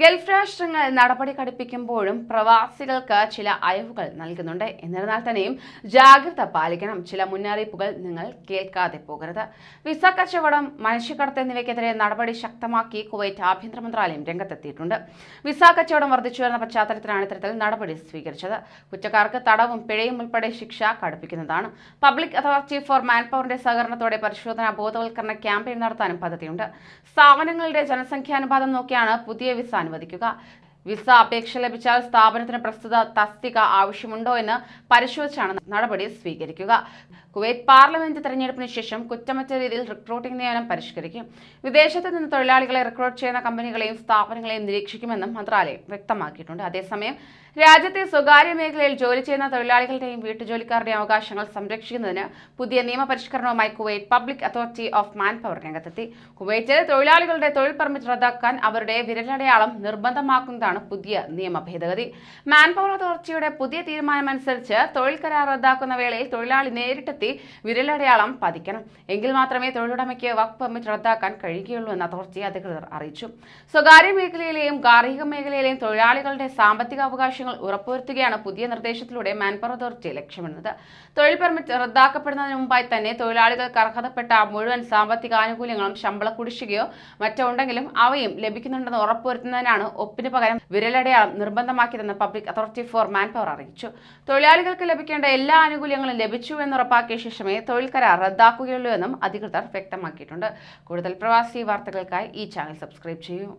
Gulf രാഷ്ട്രങ്ങൾ നടപടി കടുപ്പിക്കുമ്പോഴും പ്രവാസികൾക്ക് ചില അയവുകൾ നൽകുന്നുണ്ട്. എന്നിരുന്നാൽ തന്നെയും ജാഗ്രത പാലിക്കണം. ചില മുന്നറിയിപ്പുകൾ നിങ്ങൾ കേൾക്കാതെ പോകരുത്. വിസ കച്ചവടം മനുഷ്യക്കടത്ത് എന്നിവയ്ക്കെതിരെ നടപടി ശക്തമാക്കി കുവൈറ്റ് ആഭ്യന്തര മന്ത്രാലയം രംഗത്തെത്തിയിട്ടുണ്ട്. വിസ കച്ചവടം വർദ്ധിച്ചു വരുന്ന പശ്ചാത്തലത്തിലാണ് ഇത്തരത്തിൽ നടപടി സ്വീകരിച്ചത്. കുറ്റക്കാർക്ക് തടവും പിഴയും ഉൾപ്പെടെ ശിക്ഷ കടുപ്പിക്കുന്നതാണ്. പബ്ലിക് അതോറിറ്റി ഫോർ മാൻ പവറിന്റെ സഹകരണത്തോടെ പരിശോധന ബോധവൽക്കരണ ക്യാമ്പയിൻ നടത്താനും പദ്ധതിയുണ്ട്. സ്ഥാപനങ്ങളുടെ ജനസംഖ്യാനുപാതം നോക്കിയാണ് പുതിയ വിസ അനുവദിക്കുക. വിസ അപേക്ഷ ലഭിച്ചാൽ സ്ഥാപനത്തിന് പ്രസ്തുത തസ്തിക ആവശ്യമുണ്ടോ എന്ന് പരിശോധിച്ചാണ് നടപടി സ്വീകരിക്കുക. കുവൈറ്റ് പാർലമെന്റ് തെരഞ്ഞെടുപ്പിന് ശേഷം കുറ്റമറ്റ രീതിയിൽ റിക്രൂട്ടിംഗ് നിയമനം പരിഷ്കരിക്കും. വിദേശത്ത് നിന്ന് തൊഴിലാളികളെ റിക്രൂട്ട് ചെയ്യുന്ന കമ്പനികളെയും സ്ഥാപനങ്ങളെയും നിരീക്ഷിക്കുമെന്നും മന്ത്രാലയം വ്യക്തമാക്കിയിട്ടുണ്ട്. അതേസമയം രാജ്യത്തെ സ്വകാര്യ മേഖലയിൽ ജോലി ചെയ്യുന്ന തൊഴിലാളികളുടെയും വീട്ടുജോലിക്കാരുടെയും അവകാശങ്ങൾ സംരക്ഷിക്കുന്നതിന് പുതിയ നിയമപരിഷ്കരണവുമായി Kuwait public authority of manpower രംഗത്തെത്തി കുവൈറ്റിൽ തൊഴിലാളികളുടെ തൊഴിൽ പെർമിറ്റ് റദ്ദാക്കാൻ അവരുടെ വിരലടയാളം നിർബന്ധമാക്കുന്നതാണ് പുതിയ നിയമ ഭേദഗതി. മാൻ പവർ അതോറിറ്റിയുടെ പുതിയ തീരുമാനമനുസരിച്ച് തൊഴിൽ കരാർ റദ്ദാക്കുന്ന വേളയിൽ തൊഴിലാളി നേരിട്ടെത്തി വിരലടയാളം പതിക്കണം എങ്കിൽ മാത്രമേ തൊഴിലുടമയ്ക്ക് വർക്ക് പെർമിറ്റ് റദ്ദാക്കാൻ കഴിയുകയുള്ളൂ എന്ന് അതോറിറ്റി അധികൃതർ അറിയിച്ചു. സ്വകാര്യ മേഖലയിലെയും ഗാർഹിക മേഖലയിലെയും തൊഴിലാളികളുടെ സാമ്പത്തിക അവകാശങ്ങൾ ഉറപ്പുവരുത്തുകയാണ് പുതിയ നിർദ്ദേശത്തിലൂടെ മാൻപവർ അതോറിറ്റി ലക്ഷ്യമിടുന്നത്. തൊഴിൽ പെർമിറ്റ് റദ്ദാക്കപ്പെടുന്നതിന് മുമ്പായി തന്നെ തൊഴിലാളികൾക്ക് അർഹതപ്പെട്ട മുഴുവൻ സാമ്പത്തിക ആനുകൂല്യങ്ങളും ശമ്പള കുടിശ്ശികയോ മറ്റോ ഉണ്ടെങ്കിലും അവയും ലഭിക്കുന്നുണ്ടെന്ന് ഉറപ്പുവരുത്തുന്നതിനാണ് ഒപ്പിന് പകരം വിരലടയാളം നിർബന്ധമാക്കിയതെന്ന് public authority for man power അറിയിച്ചു. തൊഴിലാളികൾക്ക് ലഭിക്കേണ്ട എല്ലാ ആനുകൂല്യങ്ങളും ലഭിച്ചു എന്ന് ഉറപ്പാക്കിയ ശേഷമേ തൊഴിൽ കരാർ റദ്ദാക്കുകയുള്ളൂ എന്നും അധികൃതർ വ്യക്തമാക്കിയിട്ടുണ്ട്. കൂടുതൽ പ്രവാസി വാർത്തകൾക്കായി ഈ ചാനൽ സബ്സ്ക്രൈബ് ചെയ്യൂ.